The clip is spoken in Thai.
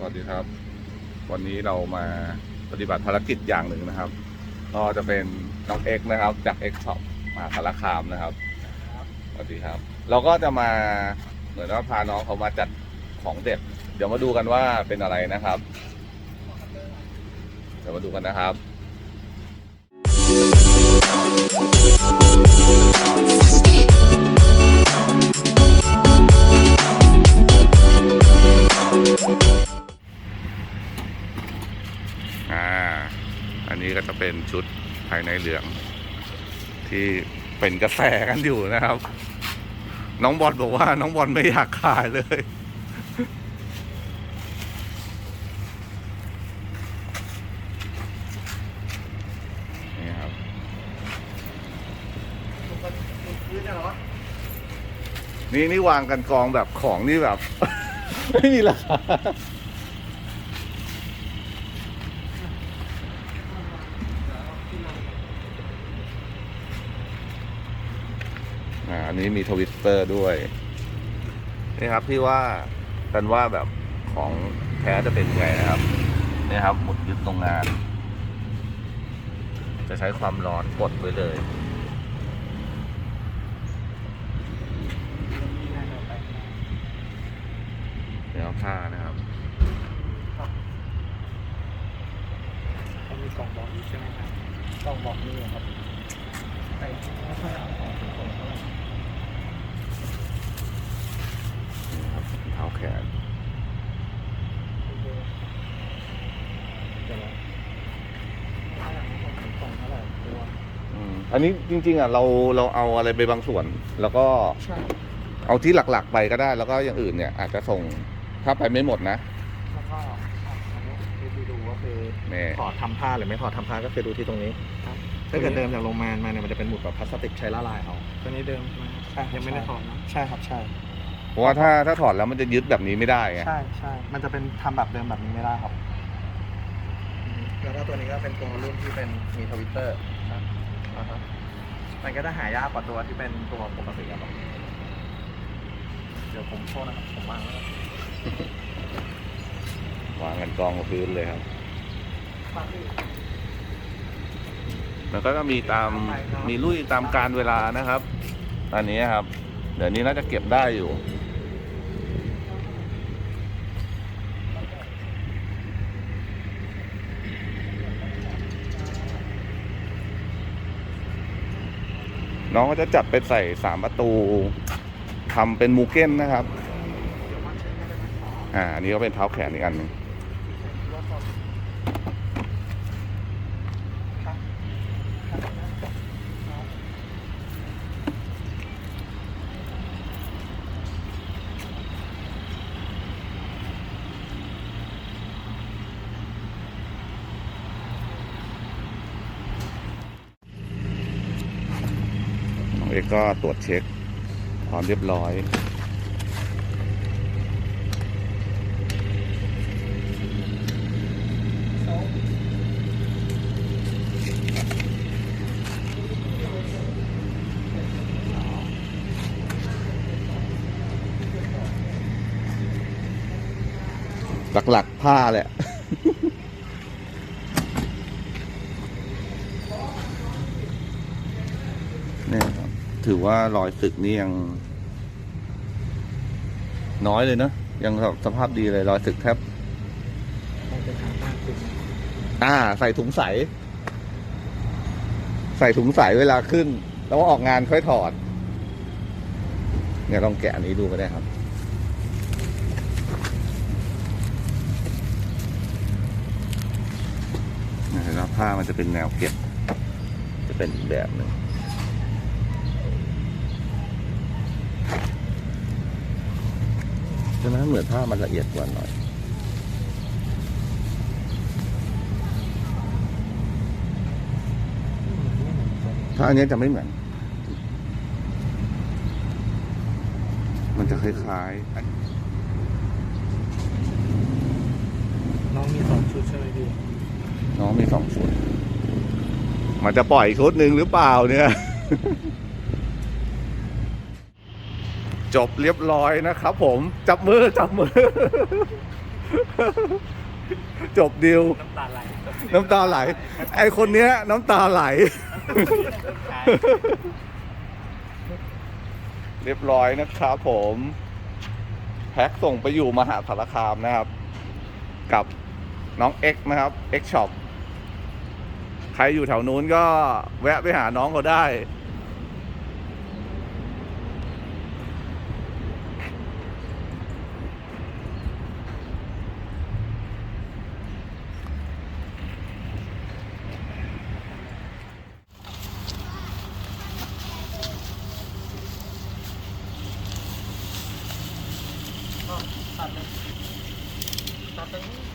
สวัสดีครับ วันนี้เรามาปฏิบัติภารกิจอย่างหนึ่งนะครับ ก็จะเป็นน้องเอ็กนะครับ จากเอ็กซ์ช็อปมาสารคามนะครับสวัสดีครับ เราก็จะมาเหมือนว่าพาน้องเขามาจัดของเด็ดเดี๋ยวมาดูกันว่าเป็นอะไรนะครับ เดี๋ยวมาดูกันนะครับ นนี้ก็จะเป็นชุดภายในเหลือง ที่เป็นกระแสกันอยู่นะครับ น้องบอลบอกว่า น้องบอลไม่อยากขายเลยนี่ครับนี่นี่วางกันกองแบบของนี่แบบ ไม่มีราคา อ่าอั นนี้มีทวิสเตอร์ด้วย นี่ครับที่ว่ากันว่าแบบของแท้จะเป็นไงนะครับนี่ครับหมุดยึดตรงงาน จะใช้ความร้อนกดไว้เลยเดี๋ยวผ้านะครับเขามีกล่องบอกอยู่ใช่ไหมครับกล่องบอกนี่ครับไปไม่ค่อยเอาของทุกคนเท่าไหร่ นี่ครับเท้า แขนเดี๋ยวนะถ้าของกล่องเท่าไหร่ตัวอืมอันนี้จริง ๆอะเราเราเอาอะไรไปบางส่วน แล้วก็ใช่เอาที่หลักๆ ไปก็ได้ แล้วก็อย่างอื่นเนี่ย อาจจะส่งถ้าไปไม่หมดนะแล้วก็อันนี้ที่ดูก็คือนี่ถอดทำผ้าหรือไม่ถอดทำผ้าก็คือดูที่ตรงนี้ถ้าเกิดเดิมจากโรงงานมาเนี่ยมันจะเป็นหมุดแบบพลาสติกใช้ละลายเอาตัวนี้เดิมใช่ไหมใช่ครับยังไม่ได้ถอดนะใช่ครับใช่ เพราะว่าถ้าถ้าถอดแล้วมันจะยึดแบบนี้ไม่ได้ไงใช่ใช่มันจะเป็นทำแบบเดิมแบบนี้ไม่ได้ครับ แล้วก็ตัวนี้ก็เป็นตัวรุ่นที่เป็นมีทวิตเตอร์นะอ่าฮะมันก็จะหายากกว่าตัวที่เป็นตัวปกติครับเดี๋ยวผมโทษนะครับผมวางแล้วกันวางกันกองกับพื้นเลยครับ มันก็จะมีตามมีลุยตามการเวลานะครับ อันนี้ครับ เดี๋ยวนี้น่าจะเก็บได้อยู่น้องก็จะจัดไปใส่สามประตูทำเป็นมูเก้นนะครับ อ่า อันนี้ก็เป็นเท้าแขนอีกอันนึง น้ องเอกก็ตรวจเช็คพร้อมเรียบร้อยหลักๆผ้าแหละ เนี่ยครับ ถือว่ารอยสึกนี่ยัง น้อยเลยเนอะยังแบบสภาพดีเลยรอยสึกแทบมันเป็นทางด้านขึ้นอ่า ใส่ถุงใส ใส่ถุงใสเวลาขึ้น แล้วออกงานค่อยถอด เนี่ยลองแกะอันนี้ดูก็ได้ครับนะแล้วผ้ามันจะเป็นแนวเก็บ จะเป็นอีกแบบหนึ่ง ช่ไหมเหมือนผ้ามันละเอียดกว่าหน่อยถ้าอันนี้จะไม่เหมือน มันจะคล้ายๆอันน้องมีสองชุดใช่ไหมพี่ น้องมีสองชุด มันจะปล่อยชุดหนึ่งหรือเปล่าเนี่ย จบเรียบร้อยนะครับผมจับมือจับมือ จบดิว น้ำตาไหลน้ำตาไหล ไอคนเนี้ย น้ำตาไหล เรียบร้อยนะครับผม แพ็คส่งไปอยู่มหาสารคามนะครับ กับน้อง X นะครับ X Shop ใครอยู่แถวนู้นก็แวะไปหาน้องเขาได้ ตัดเลยตัดตรงนี้